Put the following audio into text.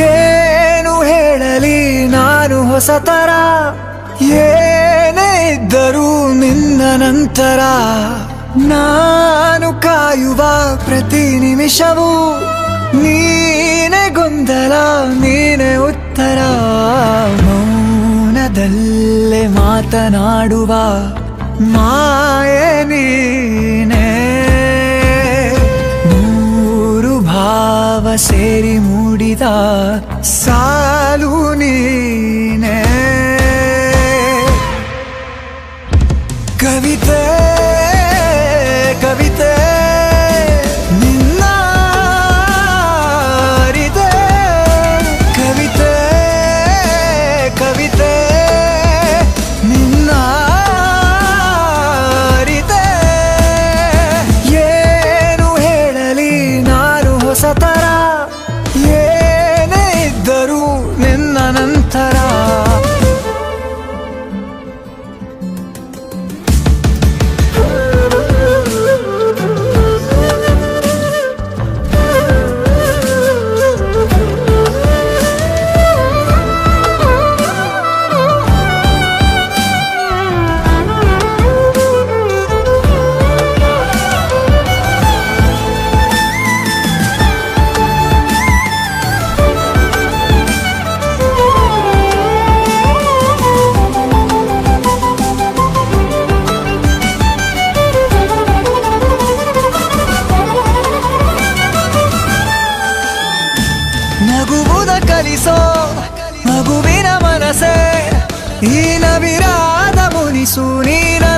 ಏನು ಹೇಳಲಿ ನಾನು ಹೊಸತರ ಏನೇ ಇದ್ದರೂ ನಿನ್ನ ನಂತರ ನಾನು ಕಾಯುವ ಪ್ರತಿ ನಿಮಿಷವೂ ನೀನೆ ಗೊಂದಲ, ನೀನೆ ಉತ್ತರ. ಮೌನದಲ್ಲೇ ಮಾತನಾಡುವ ಮಾಯೆ ನೀನೆ. ಮೂರು ಭಾವ ಸೇರಿ ಮೂಡಿದ ಸಾಲು ನೀನೇ. ಕವಿತೆ కలిసో మగువిన మనసే ఈ నవిరాధముని సునీరా